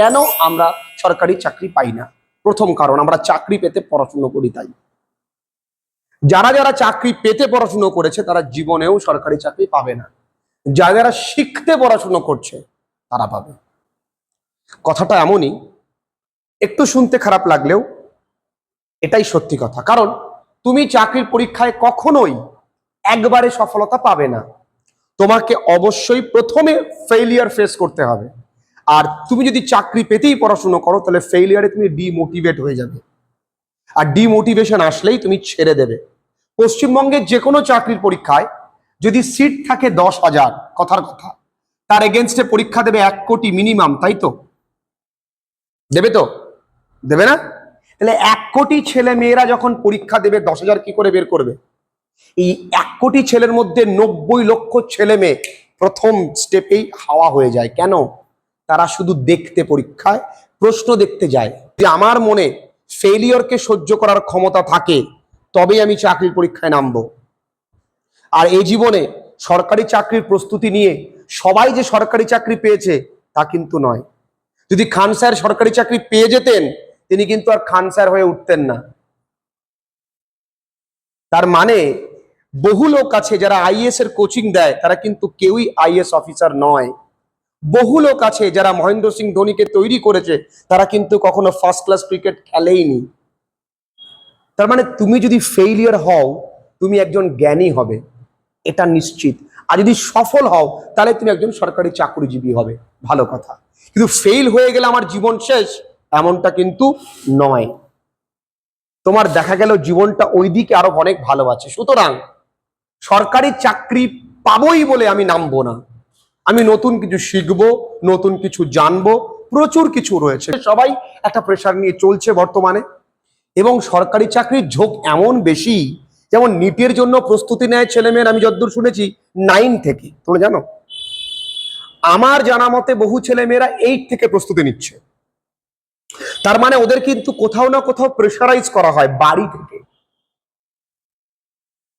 কেন আমরা সরকারি চাকরি পাই না? প্রথম কারণ, আমরা চাকরি পেতে পড়াশুনো করি তাই। যারা যারা চাকরি পেতে পড়াশুনো করেছে, তারা জীবনেও সরকারি চাকরি পাবে না। যারা যারা শিখতে পড়াশুনো করছে, তারা পাবে। কথাটা এমনই, একটু শুনতে খারাপ লাগলেও এটাই সত্যি কথা। কারণ তুমি চাকরির পরীক্ষায় কখনোই একবারে সফলতা পাবে না। তোমাকে অবশ্যই প্রথমে ফেইলিয়ার ফেস করতে হবে। আর তুমি যদি চাকরি পেতেই পড়াশুনো করো, তাহলে ফেইলিয়ারে তুমি ডিমোটিভেট হয়ে যাবে। আর ডিমোটিভেশন আসলেই তুমি ছেড়ে দেবে। পশ্চিমবঙ্গের যে কোনো চাকরির পরীক্ষায় যদি সিট থাকে দশ হাজার, কথার কথা, তার এগেনস্টে পরীক্ষা দেবে এক কোটি মিনিমাম তাই তো? দেবে তো? দেবে না? তাহলে এক কোটি ছেলে মেয়েরা যখন পরীক্ষা দেবে, দশ হাজার কি করে বের করবে? এই এক কোটি ছেলের মধ্যে নব্বই লক্ষ ছেলে মেয়ে প্রথম স্টেপেই হাওয়া হয়ে যায়। কেন? তারা শুধু দেখতে পরীক্ষায় প্রশ্ন দেখতে যায়। যে আমার মনে ফেলিয়রকে সহ্য করার ক্ষমতা থাকে, তবেই আমি চাকরির পরীক্ষায় নামবো। আর এই জীবনে সরকারি চাকরির প্রস্তুতি নিয়ে সবাই যে সরকারি চাকরি পেয়েছে, তা কিন্তু নয়। যদি খান স্যার সরকারি চাকরি পেয়ে যেতেন, তিনি কিন্তু আর খান স্যার হয়ে উঠতেন না। তার মানে বহু লোক আছে যারা আইএস এর কোচিং দেয়, তারা কিন্তু কেউই আইএস অফিসার নয়। বহু লোক আছে যারা মহেন্দ্র সিং ধোনিকে তৈরি করেছে, তারা কিন্তু কখনো ফার্স্ট ক্লাস ক্রিকেট খেলেইনি। তার মানে তুমি যদি ফেইলিয়ার হও, তুমি একজন জ্ঞানী হবে, এটা নিশ্চিত। আর যদি সফল হও, তাহলে তুমি একজন সরকারি চাকরিজীবী হবে। ভালো কথা। কিন্তু ফেল হয়ে গেলে আমার জীবন শেষ, এমনটা কিন্তু নয়। তোমার দেখা গেল জীবনটা ওই দিকে আরও অনেক ভালো আছে। সুতরাং সরকারি চাকরি পাবোই বলে আমি নামবো না। আমি নতুন কিছু শিখব, নতুন কিছু জানব, প্রচুর কিছু রয়েছে। সবাই একটা প্রেশার নিয়ে চলছে বর্তমানে এবং সরকারি চাকরির ঝোঁক এমন বেশি, যেমন নিটের জন্য প্রস্তুতি নেয় ছেলেমেয়ের, আমি যতদূর শুনেছি নাইন থেকে। তোমরা জানো? আমার জানা মতে বহু ছেলেমেয়েরা এইট থেকে প্রস্তুতি নিচ্ছে। তার মানে ওদের কিন্তু কোথাও না কোথাও প্রেশারাইজ করা হয় বাড়ি থেকে।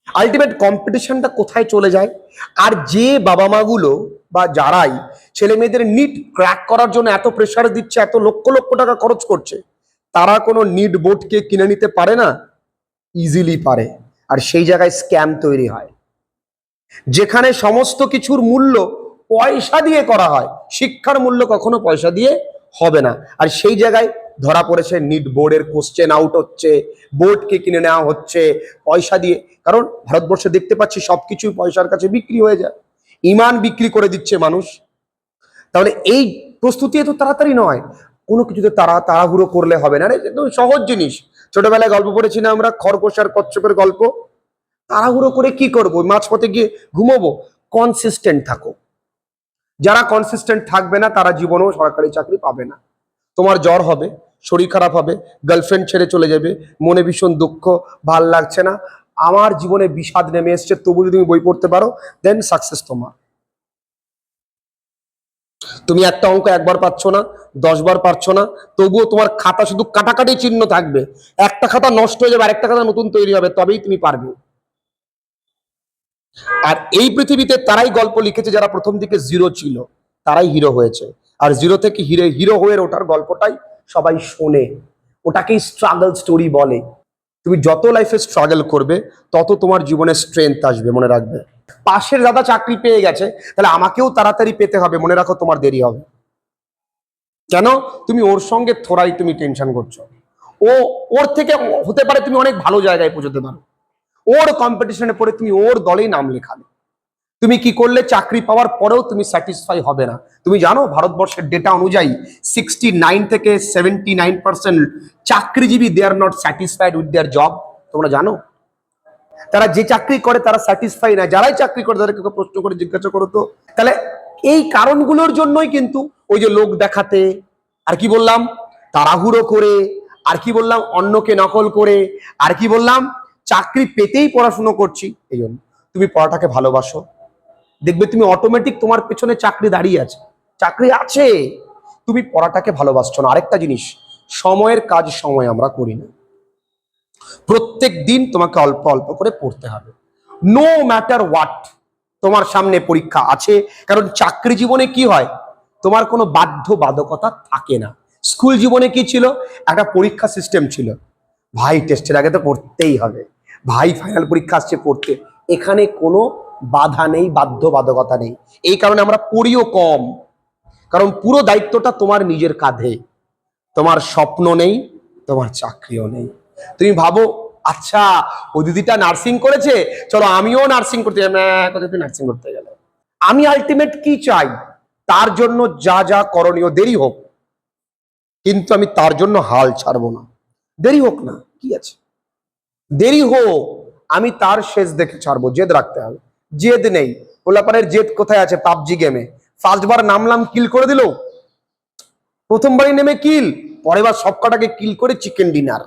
আলটিমেট কম্পিটিশনটা কোথায় চলে যায়? আর যে বাবা মাগুলো বা যারাই ছেলে মেয়েদের নিট ক্র্যাক করার জন্য এত প্রেশার দিচ্ছে, এত লক্ষ লক্ষ টাকা খরচ করছে, তারা কোনো নিট বোর্ডকে কিনে নিতে পারে না? ইজিলি পারে। আর সেই জায়গায় স্ক্যাম তৈরি হয়। যেখানে সমস্ত কিছুর মূল্য পয়সা দিয়ে করা হয়, শিক্ষার মূল্য কখনো পয়সা দিয়ে হবে না। আর সেই জায়গায় ধরা পড়েছে নিট বোর্ডের কোশ্চেন আউট হচ্ছে বোর্ডকে কিনে নেওয়া হচ্ছে, পয়সা দিয়ে। কারণ ভারতবর্ষে দেখতে পাচ্ছি সবকিছুই পয়সার কাছে বিক্রি হয়ে যায়। ইমান বিক্রি করে দিচ্ছে মানুষ, তাহলে এই প্রস্তুতি এত তাড়াতাড়ি নয়। কোনো কিছুতে তারা তাড়াহুড়ো করলে হবে না। একদম সহজ জিনিস। ছোটবেলায় গল্প পড়েছি না আমরা খরগোশ আর কচ্ছপের গল্প। তাড়াহুড়ো করে কি করব? মাঝপথে গিয়ে ঘুমোবো? কনসিস্টেন্ট থাকো। যারা কনসিস্টেন্ট থাকবে না, তারা জীবনেও সরকারি চাকরি পাবে না। তোমার জ্বর হবে, শরীর খারাপ হবে গার্লফ্রেন্ড ছেড়ে চলে যাবে, মনে ভীষণ দুঃখ, ভালো লাগছে না। আমার জীবনে বিষাদ নেমে এসছে, তবু যদি তুমি বই পড়তে পারো দেন সাকসেস তোমার। তুমি একটা অঙ্ক একবার পাচ্ছ না দশ বার পারছ না, তবুও তোমার খাতা শুধু কাটাকাটি চিহ্ন থাকবে। একটা খাতা নষ্ট হয়ে যাবে, আরেকটা খাতা নতুন তৈরি হবে, তবেই তুমি পারবে। আর এই পৃথিবীতে তারাই গল্প লিখেছে যারা প্রথম দিকে জিরো ছিল, তারাই হিরো হয়েছে। আর জিরো থেকে হিরো হিরো হয়ে ওঠার গল্পটাই সবাই শোনে। ওটাকেই স্ট্রাগল স্টোরি বলে। তুমি যত লাইফে স্ট্রাগল করবে, তত তোমার জীবনে স্ট্রেংথ আসবে, মনে রাখবে। পাশের দাদা চাকরি পেয়ে গেছে, তাহলে আমাকেও তাড়াতাড়ি পেতে হবে, মনে রাখো তোমার দেরি হবে। কেন? তুমি ওর সঙ্গে থোড়াই তুমি টেনশন করছ। ও, ওর থেকে হতে পারে তুমি অনেক ভালো জায়গায় পৌঁছতে পারো। ওর কম্পিটিশনে পড়ে তুমি ওর দলেই নাম লেখাবে তুমি কি করলে চাকরি পাওয়ার পরেও তুমি স্যাটিসফাই হবে না? তুমি জানো ভারতবর্ষের ডেটা অনুযায়ী সিক্সটি নাইন থেকে সেভেন্টি নাইন পার্সেন্ট চাকরিজীবী they are not satisfied with their job তোমরা জানো? তারা যে চাকরি করে তারা স্যাটিসফাই না। যারাই চাকরি করে তাদেরকে প্রশ্ন করে জিজ্ঞাসা করো তো। তাহলে এই কারণগুলোর জন্যই কিন্তু ওই যে লোক দেখাতে, আর কি বললাম? তাড়াহুড়ো করে, আর কি বললাম? অন্যকে নকল করে, আর কি বললাম? চাকরি পেতেই পড়াশুনো করছি। এই জন্য। তুমি পড়াটাকে ভালোবাসো। দেখবে তুমি অটোমেটিক তোমার পেছনে চাকরি দাঁড়িয়ে আছে। চাকরি আছে, তুমি পড়াটাকে ভালোবাসছো না। আরেকটা জিনিস, সময়ের কাজ সময় আমরা করি না। প্রত্যেক দিন তোমাকে অল্প অল্প করে পড়তে হবে। নো ম্যাটার হোয়াট তোমার সামনে পরীক্ষা আছে, কারণ চাকরি জীবনে কি হয়? তোমার কোনো বাধ্য বাধকতা থাকে না। স্কুল জীবনে কি ছিল? একটা পরীক্ষা সিস্টেম ছিল। ভাই টেস্টের আগে তো পড়তেই হবে। ভাই ফাইনাল পরীক্ষা আসছে পড়তে। এখানে কোনো বাধা নেই বাধ্য বাধকতা নেই। এই কারণে আমরা পড়িও কম। কারণ পুরো দায়িত্বটা তোমার নিজের কাঁধে। তোমার স্বপ্ন নেই, তোমার চাকরিও নেই। তুমি ভাবো আচ্ছা ও দিদিটা নার্সিং করেছে, চলো আমিও নার্সিং করতে তুই নার্সিং করতে গেলে। আমি আলটিমেট কি চাই? তার জন্য যা যা করণীয়, দেরি হোক। কিন্তু আমি তার জন্য হাল ছাড়বো না। দেরি হোক না, কি আছে? দেরি হোক, আমি তার শেষ দেখে ছাড়বো, জেদ রাখতে হবে। জেদ নেই। গোলাপানের জেদ কোথায় আছে পাবজি গেমে? ফার্স্ট বার নামলাম কিল করে দিল। প্রথমবারই নেমে কিল পরের বার সব কটাকে কিল করে চিকেন ডিনার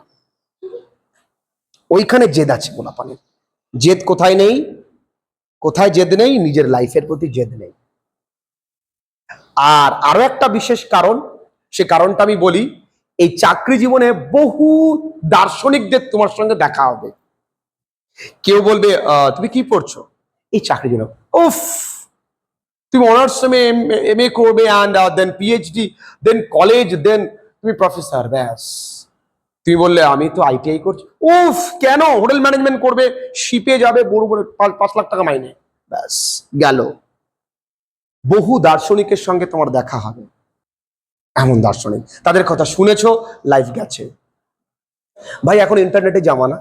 ওইখানে জেদ আছে গোলাপানের। জেদ কোথায় নেই? কোথায় জেদ নেই? নিজের লাইফের প্রতি জেদ নেই। আর আরও একটা বিশেষ কারণ সে কারণটা আমি বলি এই চাকরি জীবনে বহু দার্শনিকদের তোমার সঙ্গে দেখা হবে। কেউ বলবে "আহ, তুমি কি পড়ছো? এই চাকরি জন্য। উফ! তুমি অনার্স এম এ করবে and then PhD then college then তুমি প্রফেসর ব্যাস। তুমি বললে, আমি তো আইটিআই করছি। উফ! কেন? হোটেল ম্যানেজমেন্ট করবে শিপে যাবে বড় বড় পাঁচ লাখ টাকা মাইনে। ব্যাস, গেল। বহু দার্শনিকের সঙ্গে তোমার দেখা হবে। এমন দার্শনিক। তাদের কথা শুনেছো লাইফ গেছে। ভাই, এখন ইন্টারনেটে জামানা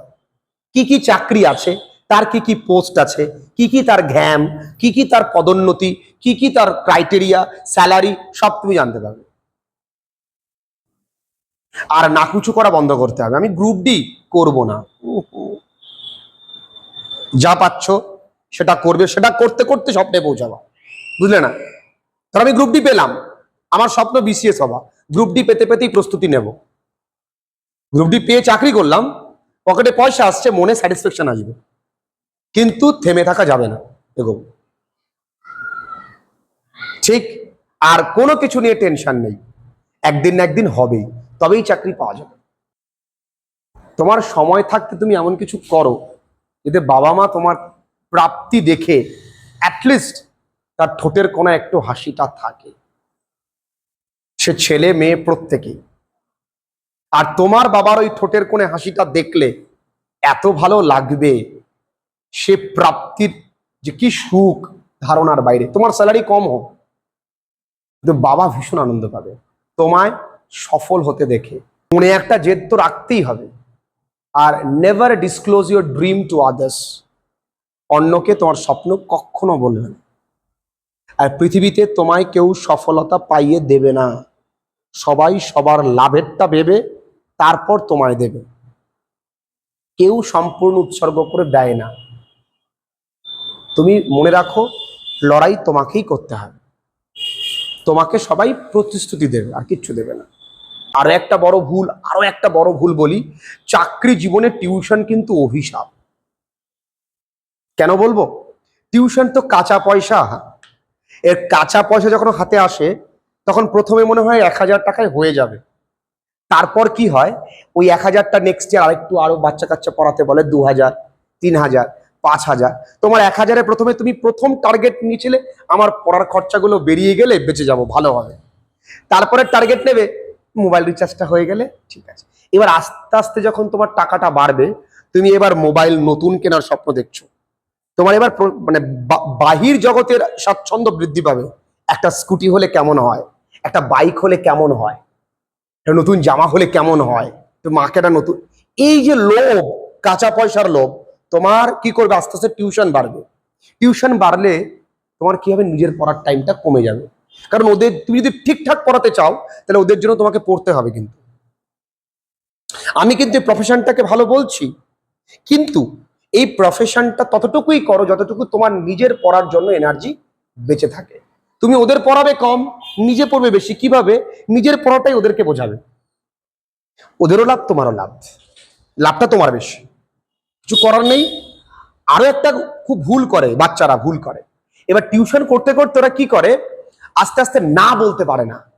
কি কি চাকরি আছে? তার কি কি পোস্ট আছে? কি কি তার ঘ্যাম কি কি তার পদোন্নতি? কি কি তার ক্রাইটেরিয়া স্যালারি সব তুমি জানতে পারবে। আর নাকুচু করা বন্ধ করতে হবে। আমি গ্রুপ ডি করব না। যা পাচ্ছ, সেটা করবে। সেটা করতে করতে স্বপ্নে পৌঁছাবা। বুঝলে না? ধর আমি গ্রুপ ডি পেলাম। আমার স্বপ্ন বিসিএস হওয়া গ্রুপ ডি পেতে পেতেই প্রস্তুতি নেব। গ্রুপ ডি পেয়ে চাকরি করলাম। পকেটে পয়সা আসছে, মনে স্যাটিসফ্যাকশন আসবে। কিন্তু থেমে থাকা যাবে না। এগো। ঠিক, আর কোনো কিছু নিয়ে টেনশন নেই। একদিন না একদিন হবেই, তবেই চাকরি পাওয়া যাবে। তোমার সময় থাকতে তুমি এমন কিছু করো, যাতে বাবা মা তোমার প্রাপ্তি দেখে অ্যাটলিস্ট তার ঠোঁটের কোনো একটু হাসিটা থাকে। সে ছেলে মেয়ে প্রত্যেকেই। আর তোমার বাবার ওই ঠোঁটের কোণে হাসিটা দেখলে এত ভালো লাগবে সে প্রাপ্তির যে কি সুখ ধারণার বাইরে। তোমার স্যালারি কম হোক, কিন্তু বাবা ভীষণ আনন্দ পাবে। তোমায় সফল হতে দেখে। মনে একটা জেদ তো রাখতেই হবে। আর never disclose your dream to others অন্যকে তোমার স্বপ্ন কখনো বলবে না। আর পৃথিবীতে তোমায় কেউ সফলতা পাইয়ে দেবে না। সবাই সবার লাভেরটা ভেবে তারপর তোমায় দেবে। কেউ সম্পূর্ণ উৎসর্গ করে দেয় না। তুমি মনে রাখো, লড়াই তোমাকেই করতে হবে। তোমাকে সবাই প্রতিশ্রুতি দেবে, আর কিচ্ছু দেবে না। আরও একটা বড় ভুল, আরও একটা বড় ভুল বলি, চাকরি জীবনে টিউশন কিন্তু অভিশাপ। কেন বলব? টিউশন তো কাঁচা পয়সা। এর কাঁচা পয়সা যখন হাতে আসে, তখন প্রথমে মনে হয় এক হাজার টাকায় হয়ে যাবে। তারপর কি হয়? ওই এক হাজারটা নেক্সট ইয়ার আরেকটু আরও বাচ্চা কাচ্চা পড়াতে বলে দু হাজার, তিন হাজার। পাঁচ হাজার। তোমার এক হাজারে প্রথমে তুমি প্রথম টার্গেট নিয়েছিলে, আমার পড়ার খরচাগুলো বেরিয়ে গেলে বেঁচে যাব, ভালো হবে। তারপরে টার্গেট নেবে মোবাইল রিচার্জটা হয়ে গেলে, ঠিক আছে। এবার আস্তে আস্তে যখন তোমার টাকাটা বাড়বে, তুমি এবার মোবাইল নতুন কেনার স্বপ্ন দেখছ। তোমার এবার মানে বাহির জগতের স্বাচ্ছন্দ্য বৃদ্ধি পাবে। একটা স্কুটি হলে কেমন হয়? একটা বাইক হলে কেমন হয়? একটা নতুন জামা হলে কেমন হয়? তো মাকে একটা নতুন এই যে লোভ, কাঁচা পয়সার লোভ তোমার কি করবে? আস্তে আস্তে টিউশন বাড়বে। টিউশন বাড়লে তোমার কি হবে? নিজের পড়ার টাইমটা কমে যাবে। কারণ ওদের, তুমি যদি ঠিকঠাক পড়াতে চাও, তাহলে ওদের জন্য তোমাকে পড়তে হবে কিন্তু। আমি কিন্তু এই প্রফেশনটাকে ভালো বলছি। কিন্তু এই প্রফেশনটা ততটুকুই করো যতটুকু তোমার নিজের পড়ার জন্য এনার্জি বেঁচে থাকে। তুমি ওদের পড়াবে কম, নিজে পড়বে বেশি। কীভাবে? নিজের পড়াটাই ওদেরকে বোঝাবে। ওদেরও লাভ, তোমারও লাভ। লাভটা তোমার বেশি। কিছু করার নেই। আরও একটা খুব ভুল করে, বাচ্চারা ভুল করে। এবার টিউশন করতে করতে ওরা কি করে? আস্তে আস্তে না বলতে পারে না।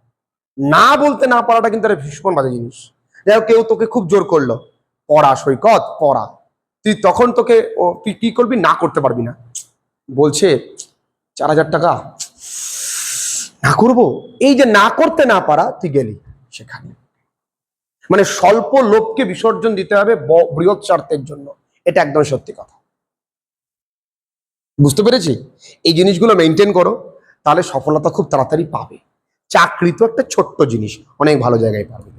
না বলতে না পারাটা কিন্তু ভীষণ বাজে জিনিস। যাই কেউ তোকে খুব জোর করল। পড়া সৈকত, পড়া। তুই তখন তোকে তুই কি করবি? না করতে পারবি না। বলছে, চার হাজার টাকা। না করব? এই যে না করতে না পারা, তুই গেলি সেখানে। মানে স্বল্প লোভকে বিসর্জন দিতে হবে বৃহৎ স্বার্থের জন্য। এটা একদম সত্যি কথা। বুঝতে পেরেছি? এই জিনিসগুলো মেনটেন করো, তাহলে সফলতা খুব তাড়াতাড়ি পাবে। চাকরি তো একটা ছোট্ট জিনিস, অনেক ভালো জায়গায় পাবে।